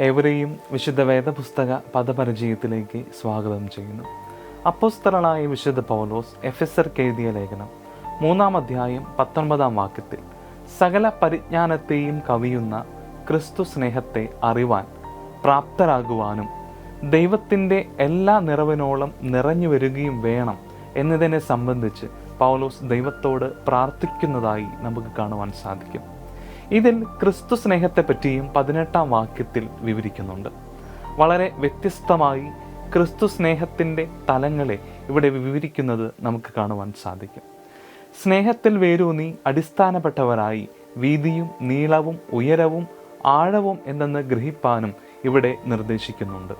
ഏവരെയും വിശുദ്ധ വേദപുസ്തക പദപരിചയത്തിലേക്ക് സ്വാഗതം ചെയ്യുന്നു. അപ്പോസ്തലനായ വിശുദ്ധ പൗലോസ് എഫ് എസ് എഴുതിയ ലേഖനം മൂന്നാം അധ്യായം പത്തൊൻപതാം വാക്യത്തിൽ സകല പരിജ്ഞാനത്തെയും കവിയുന്ന ക്രിസ്തു സ്നേഹത്തെ അറിവാൻ പ്രാപ്തരാകുവാനും ദൈവത്തിന്റെ എല്ലാ നിറവിനോളം നിറഞ്ഞു വരികയും വേണം എന്നതിനെ സംബന്ധിച്ച് പൗലോസ് ദൈവത്തോട് പ്രാർത്ഥിക്കുന്നതായി നമുക്ക് കാണുവാൻ സാധിക്കും. ഇതിൽ ക്രിസ്തു സ്നേഹത്തെ പറ്റിയും പതിനെട്ടാം വാക്യത്തിൽ വിവരിക്കുന്നുണ്ട്. വളരെ വ്യത്യസ്തമായി ക്രിസ്തു സ്നേഹത്തിന്റെ തലങ്ങളെ ഇവിടെ വിവരിക്കുന്നത് നമുക്ക് കാണുവാൻ സാധിക്കും. സ്നേഹത്തിൽ വേരൂന്നി അടിസ്ഥാനപ്പെട്ടവരായി വീതിയും നീളവും ഉയരവും ആഴവും എന്തെന്ന് ഗ്രഹിപ്പാനും ഇവിടെ നിർദ്ദേശിക്കുന്നുണ്ട്.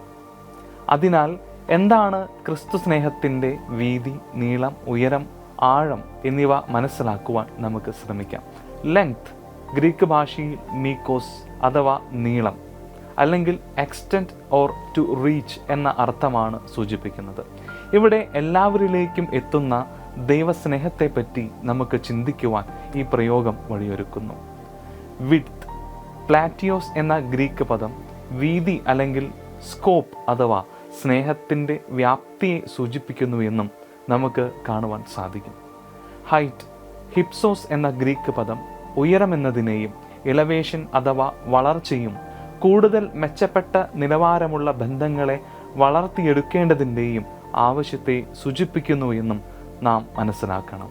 അതിനാൽ എന്താണ് ക്രിസ്തു സ്നേഹത്തിന്റെ വീതി നീളം ഉയരം ആഴം എന്നിവ മനസ്സിലാക്കുവാൻ നമുക്ക് ശ്രമിക്കാം. ലെങ്ത് ഗ്രീക്ക് ഭാഷയിൽ മീക്കോസ് അഥവാ നീളം അല്ലെങ്കിൽ എക്സ്റ്റെന്റ് ഓർ ടു റീച്ച് എന്ന അർത്ഥമാണ് സൂചിപ്പിക്കുന്നത്. ഇവിടെ എല്ലാവരിലേക്കും എത്തുന്ന ദൈവസ്നേഹത്തെപ്പറ്റി നമുക്ക് ചിന്തിക്കുവാൻ ഈ പ്രയോഗം വഴിയൊരുക്കുന്നു. വിഡ്ത്ത് പ്ലാറ്റിയോസ് എന്ന ഗ്രീക്ക് പദം വീതി അല്ലെങ്കിൽ സ്കോപ്പ് അഥവാ സ്നേഹത്തിന്റെ വ്യാപ്തിയെ സൂചിപ്പിക്കുന്നു എന്നും നമുക്ക് കാണുവാൻ സാധിക്കും. ഹൈറ്റ് ഹിപ്സോസ് എന്ന ഗ്രീക്ക് പദം ഉയരമെന്നതിനെയും ഇളവേഷൻ അഥവാ വളർച്ചയും കൂടുതൽ മെച്ചപ്പെട്ട നിലവാരമുള്ള ബന്ധങ്ങളെ വളർത്തിയെടുക്കേണ്ടതിന്റെയും ആവശ്യത്തെ സൂചിപ്പിക്കുന്നു എന്നും നാം മനസ്സിലാക്കണം.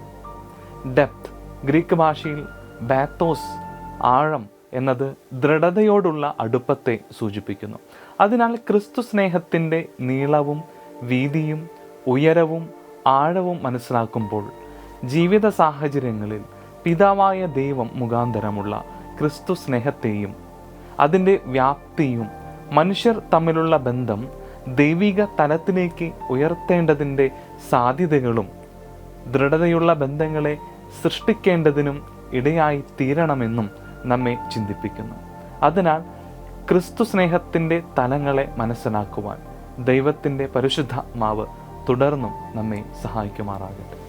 ഡെപ്ത് ഗ്രീക്ക് ഭാഷയിൽ ബാത്തോസ് ആഴം എന്നത് ദൃഢതയോടുള്ള അടുപ്പത്തെ സൂചിപ്പിക്കുന്നു. അതിനാൽ ക്രിസ്തു സ്നേഹത്തിന്റെ നീളവും വീതിയും ഉയരവും ആഴവും മനസ്സിലാക്കുമ്പോൾ ജീവിത സാഹചര്യങ്ങളിൽ പിതാവായ ദൈവം മുഖാന്തരമുള്ള ക്രിസ്തു സ്നേഹത്തെയും അതിന്റെ വ്യാപ്തിയും മനുഷ്യർ തമ്മിലുള്ള ബന്ധം ദൈവിക തലത്തിലേക്ക് ഉയർത്തേണ്ടതിന്റെ സാധ്യതകളും ദൃഢതയുള്ള ബന്ധങ്ങളെ സൃഷ്ടിക്കേണ്ടതിനും ഇടയായി തീരണമെന്നും നമ്മെ ചിന്തിപ്പിക്കുന്നു. അതിനാൽ ക്രിസ്തു സ്നേഹത്തിന്റെ തലങ്ങളെ മനസ്സിലാക്കുവാൻ ദൈവത്തിന്റെ പരിശുദ്ധ മാവ് തുടർന്നും നമ്മെ സഹായിക്കുമാറാകട്ടെ.